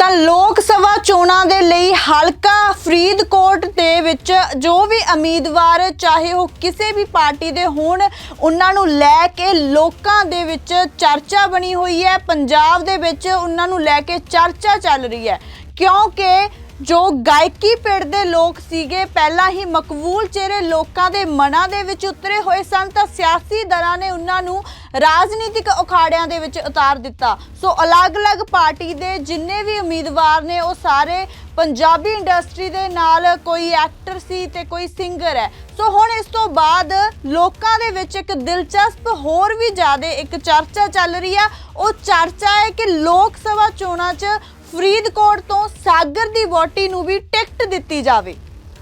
ਤਾਂ ਲੋਕ ਸਭਾ ਚੋਣਾਂ ਦੇ ਲਈ ਹਲਕਾ ਫਰੀਦਕੋਟ ਦੇ ਵਿੱਚ ਜੋ ਵੀ ਉਮੀਦਵਾਰ, ਚਾਹੇ ਉਹ ਕਿਸੇ ਵੀ ਪਾਰਟੀ ਦੇ ਹੋਣ, ਉਹਨਾਂ ਨੂੰ ਲੈ ਕੇ ਲੋਕਾਂ ਦੇ ਵਿੱਚ ਚਰਚਾ ਬਣੀ ਹੋਈ ਹੈ। ਪੰਜਾਬ ਦੇ ਵਿੱਚ ਉਹਨਾਂ ਨੂੰ ਲੈ ਕੇ ਚਰਚਾ ਚੱਲ ਰਹੀ ਹੈ। ਕਿਉਂਕਿ ਜੋ ਗਾਇਕੀ ਪਿੰਡ ਦੇ ਲੋਕ ਸੀਗੇ, ਪਹਿਲਾਂ ਹੀ ਮਕਬੂਲ ਚਿਹਰੇ ਲੋਕਾਂ ਦੇ ਮਨਾਂ ਦੇ ਵਿੱਚ ਉਤਰੇ ਹੋਏ ਸਨ, ਤਾਂ ਸਿਆਸੀ ਦਰਾਂ ਨੇ ਉਹਨਾਂ ਨੂੰ ਰਾਜਨੀਤਿਕ ਅਖਾੜਿਆਂ ਦੇ ਵਿੱਚ ਉਤਾਰ ਦਿੱਤਾ। ਸੋ ਅਲੱਗ-ਅਲੱਗ ਪਾਰਟੀ ਦੇ ਜਿੰਨੇ ਵੀ ਉਮੀਦਵਾਰ ਨੇ, ਉਹ ਸਾਰੇ ਪੰਜਾਬੀ ਇੰਡਸਟਰੀ ਦੇ ਨਾਲ ਕੋਈ ਐਕਟਰ ਸੀ ਤੇ ਕੋਈ ਸਿੰਗਰ ਹੈ। ਸੋ ਹੁਣ ਇਸ ਤੋਂ ਬਾਅਦ ਲੋਕਾਂ ਦੇ ਵਿੱਚ ਇੱਕ ਦਿਲਚਸਪ ਹੋਰ ਵੀ ਜ਼ਿਆਦਾ ਇੱਕ ਚਰਚਾ ਚੱਲ ਰਹੀ ਹੈ ਉਹ ਚਰਚਾ ਹੈ ਕਿ ਲੋਕ ਸਭਾ ਚੋਣਾਂ 'ਚ ਫਰੀਦਕੋਟ ਤੋਂ ਸਾਗਰ ਦੀ ਵੋਟੀ ਨੂੰ ਵੀ ਟਿਕਟ ਦਿੱਤੀ ਜਾਵੇ।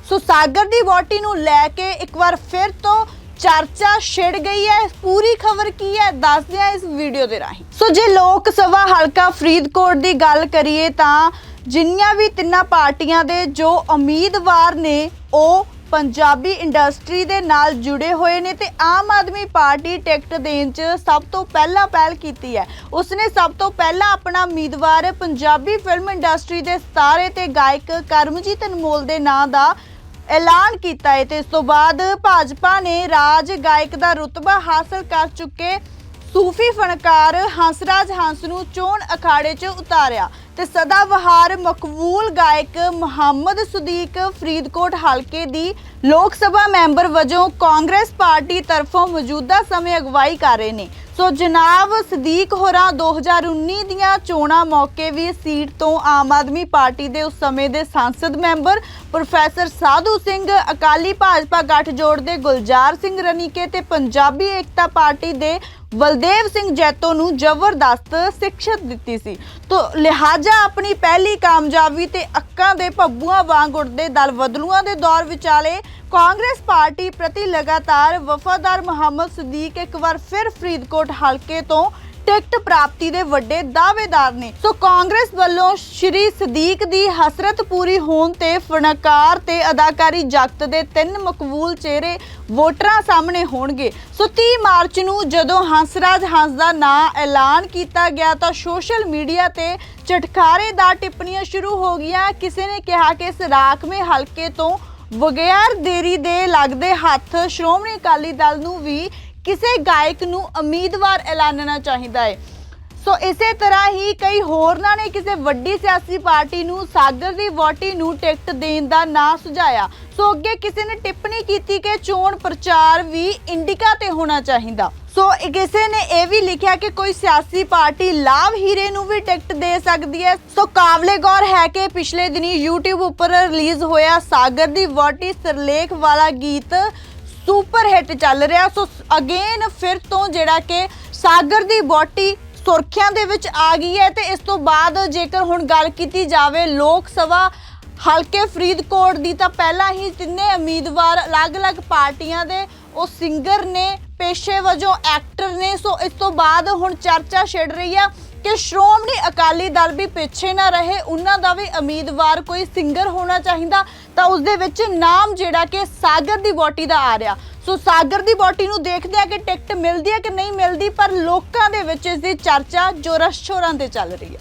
ਸੋ ਸਾਗਰ ਦੀ ਵੋਟੀ ਨੂੰ ਲੈ ਕੇ ਇੱਕ ਵਾਰ ਫਿਰ ਤੋਂ ਚਰਚਾ ਛਿੜ ਗਈ ਹੈ, ਪੂਰੀ ਖਬਰ ਕੀ ਹੈ, ਦੱਸਦੇ ਹਾਂ ਇਸ ਵੀਡੀਓ ਦੇ ਰਾਹੀਂ। ਸੋ ਜੇ ਲੋਕ ਸਭਾ ਹਲਕਾ ਫਰੀਦਕੋਟ ਦੀ ਗੱਲ ਕਰੀਏ ਤਾਂ ਜਿੰਨੀਆਂ ਵੀ ਤਿੰਨਾਂ ਪਾਰਟੀਆਂ ਦੇ ਜੋ ਉਮੀਦਵਾਰ ਨੇ, ਉਹ ਪੰਜਾਬੀ ਇੰਡਸਟਰੀ ਦੇ ਨਾਲ ਜੁੜੇ ਹੋਏ ਨੇ ਤੇ ਆਮ ਆਦਮੀ ਪਾਰਟੀ ਟਿਕਟ ਦੇਣ 'ਚ ਸਭ ਤੋਂ ਪਹਿਲਾਂ ਪਹਿਲ ਕੀਤੀ ਹੈ। ਉਸਨੇ ਸਭ ਤੋਂ ਪਹਿਲਾਂ ਆਪਣਾ ਉਮੀਦਵਾਰ ਪੰਜਾਬੀ ਫਿਲਮ ਇੰਡਸਟਰੀ ਦੇ ਸਾਰੇ ਤੇ ਗਾਇਕ ਕਰਮਜੀਤ ਅਨਮੋਲ ਦੇ ਨਾਂ ਦਾ ਐਲਾਨ ਕੀਤਾ ਹੈ ਤੇ ਇਸ ਤੋਂ ਬਾਅਦ ਭਾਜਪਾ ਨੇ ਰਾਜ ਗਾਇਕ ਦਾ ਰੁਤਬਾ ਹਾਸਲ ਕਰ ਚੁੱਕੇ ਸੂਫੀ ਫਨਕਾਰ ਹੰਸਰਾਜ ਹੰਸ ਨੂੰ ਚੋਣ ਅਖਾੜੇ 'ਚ ਉਤਾਰਿਆ। ਤੇ ਸਦਾ ਬਹਾਰ ਮਕਬੂਲ ਗਾਇਕ ਮੁਹੰਮਦ ਸੁਦੀਕ ਫਰੀਦਕੋਟ ਹਲਕੇ ਦੀ ਲੋਕ ਸਭਾ ਮੈਂਬਰ ਵਜੋਂ ਕਾਂਗਰਸ ਪਾਰਟੀ ਤਰਫੋਂ ਮੌਜੂਦਾ ਸਮੇਂ ਅਗਵਾਈ ਕਰ ਰਹੇ ਨੇ। ਸੋ ਜਨਾਬ ਸਦੀਕ ਹੋਰਾਂ 2019 ਦੀਆਂ ਚੋਣਾਂ ਮੌਕੇ ਵੀ ਸੀਟ ਤੋਂ ਆਮ ਆਦਮੀ ਪਾਰਟੀ ਦੇ ਉਸ ਸਮੇਂ ਦੇ ਸੰਸਦ ਮੈਂਬਰ ਪ੍ਰੋਫੈਸਰ ਸਾਧੂ ਸਿੰਘ, ਅਕਾਲੀ ਭਾਜਪਾ ਗੱਠਜੋੜ ਦੇ ਗੁਲਜ਼ਾਰ ਸਿੰਘ ਰਣੀਕੇ ਤੇ ਪੰਜਾਬੀ ਏਕਤਾ ਪਾਰਟੀ ਦੇ ਬਲਦੇਵ ਸਿੰਘ ਜੈਤੋ ਨੂੰ ਜ਼ਬਰਦਸਤ ਸਿੱਖਿਅਤ ਦਿੱਤੀ ਸੀ। ਤੋ, ਲਿਹਾਜ਼ਾ ਆਪਣੀ ਪਹਿਲੀ ਕਾਮਯਾਬੀ ਤੇ ਅੱਕਾਂ ਦੇ ਭੱਬੂਆਂ ਵਾਂਗ ਉੱਡਦੇ ਦਲ ਬਦਲੂਆਂ ਦੇ ਦੌਰ ਵਿਚਾਲੇ ਕਾਂਗਰਸ ਪਾਰਟੀ ਪ੍ਰਤੀ ਲਗਾਤਾਰ ਵਫਾਦਾਰ ਮੁਹੰਮਦ ਸਦੀਕ ਇੱਕ ਵਾਰ ਫਿਰ ਫਰੀਦਕੋਟ ਹਲਕੇ ਤੋਂ ਟਿਕਟ ਪ੍ਰਾਪਤੀ ਦੇ ਵੱਡੇ ਦਾਅਵੇਦਾਰ ਨੇ। ਸੋ ਕਾਂਗਰਸ ਵੱਲੋਂ ਸ਼੍ਰੀ ਸਦੀਕ ਦੀ ਹਸਰਤ ਪੂਰੀ ਹੋਣ ਤੇ ਫਨਕਾਰ ਤੇ ਅਦਾਕਾਰੀ ਜਗਤ ਦੇ ਤਿੰਨ ਮਕਬੂਲ ਚਿਹਰੇ ਵੋਟਰਾਂ ਸਾਹਮਣੇ ਹੋਣਗੇ। ਸੋ 30 ਮਾਰਚ ਨੂੰ ਜਦੋਂ ਹੰਸਰਾਜ ਹੰਸ ਦਾ ਨਾਂ ਐਲਾਨ ਕੀਤਾ ਗਿਆ ਤਾਂ ਸੋਸ਼ਲ ਮੀਡੀਆ ਤੇ ਝਟਕਾਰੇ ਦਾ ਟਿੱਪਣੀਆਂ ਸ਼ੁਰੂ ਹੋ ਗਈਆਂ। ਕਿਸੇ ਨੇ ਕਿਹਾ ਕਿ ਇਸ ਹਲਕੇ ਤੋਂ ਬਗੈਰ ਦੇਰੀ ਦੇ ਲੱਗਦੇ ਹੱਥ ਸ਼੍ਰੋਮਣੀ ਅਕਾਲੀ ਦਲ ਨੂੰ ਵੀ ਕਿਸੇ ਗਾਇਕ ਨੂੰ ਉਮੀਦਵਾਰ ਐਲਾਨਣਾ ਚਾਹੀਦਾ ਹੈ। ਸੋ ਇਸੇ ਤਰ੍ਹਾਂ ਹੀ ਕਈ ਹੋਰਨਾਂ ਨੇ ਕਿਸੇ ਵੱਡੀ ਸਿਆਸੀ ਪਾਰਟੀ ਨੂੰ ਸਾਗਰ ਦੀ ਵੋਟੀ ਨੂੰ ਟਿਕਟ ਦੇਣ ਦਾ ਨਾਂ ਸੁਝਾਇਆ। ਸੋ ਅੱਗੇ ਕਿਸੇ ਨੇ ਟਿੱਪਣੀ ਕੀਤੀ ਕਿ ਚੋਣ ਪ੍ਰਚਾਰ ਵੀ ਇੰਡੀਕਾ ਤੇ ਹੋਣਾ ਚਾਹੀਦਾ। ਸੋ ਕਿਸੇ ਨੇ ਇਹ ਵੀ ਲਿਖਿਆ ਕਿ ਕੋਈ ਸਿਆਸੀ ਪਾਰਟੀ ਲਾਭ ਹੀਰੇ ਨੂੰ ਵੀ ਟਿਕਟ ਦੇ ਸਕਦੀ ਹੈ। ਸੋ ਕਾਬਲੇ ਗੌਰ ਹੈ ਕਿ ਪਿਛਲੇ ਦਿਨੀ YouTube ਉੱਪਰ ਰਿਲੀਜ਼ ਹੋਇਆ ਸਾਗਰ ਦੀ ਵੋਟੀ ਸਰਲੇਖ ਵਾਲਾ ਗੀਤ ਸੁਪਰ ਹਿੱਟ ਚੱਲ ਰਿਹਾ। ਸੋ ਅਗੇਨ ਫਿਰ ਤੋਂ ਜਿਹੜਾ ਕਿ ਸਾਗਰ ਦੀ ਬੋਟੀ ਸੁਰਖੀਆਂ ਦੇ ਵਿੱਚ ਆ ਗਈ ਹੈ ਤੇ ਇਸ ਤੋਂ ਬਾਅਦ ਜੇਕਰ ਹੁਣ ਗੱਲ ਕੀਤੀ ਜਾਵੇ ਲੋਕ ਸਭਾ ਹਲਕੇ ਫਰੀਦਕੋਟ ਦੀ ਤਾਂ ਪਹਿਲਾਂ ਹੀ ਤਿੰਨੇ ਉਮੀਦਵਾਰ ਅਲੱਗ-ਅਲੱਗ ਪਾਰਟੀਆਂ ਦੇ ਉਹ ਸਿੰਗਰ ਨੇ, ਪੇਸ਼ੇ ਵਜੋਂ ਐਕਟਰ ਨੇ। ਸੋ ਇਸ ਤੋਂ ਬਾਅਦ ਹੁਣ ਚਰਚਾ ਛਿੜ ਰਹੀ ਹੈ ਕਿ ਸ਼੍ਰੋਮਣੀ ਅਕਾਲੀ ਦਲ ਵੀ ਪਿੱਛੇ ਨਾ ਰਹੇ, ਉਹਨਾਂ ਦਾ ਵੀ ਉਮੀਦਵਾਰ ਕੋਈ ਸਿੰਗਰ ਹੋਣਾ ਚਾਹੀਦਾ, ਤਾਂ ਉਸ ਦੇ ਵਿੱਚ ਨਾਮ ਜਿਹੜਾ ਕਿ ਸਾਗਰ ਦੀ ਬੋਟੀ ਦਾ ਆ ਰਿਹਾ। ਸੋ ਸਾਗਰ ਦੀ ਬੋਟੀ ਨੂੰ ਦੇਖਦੇ ਆ ਕਿ ਟਿਕਟ ਮਿਲਦੀ ਹੈ ਕਿ ਨਹੀਂ ਮਿਲਦੀ, ਪਰ ਲੋਕਾਂ ਦੇ ਵਿੱਚ ਇਸ ਦੀ ਚਰਚਾ ਜੋਰਾਂ ਸ਼ੋਰਾਂ ਤੇ ਚੱਲ ਰਹੀ ਹੈ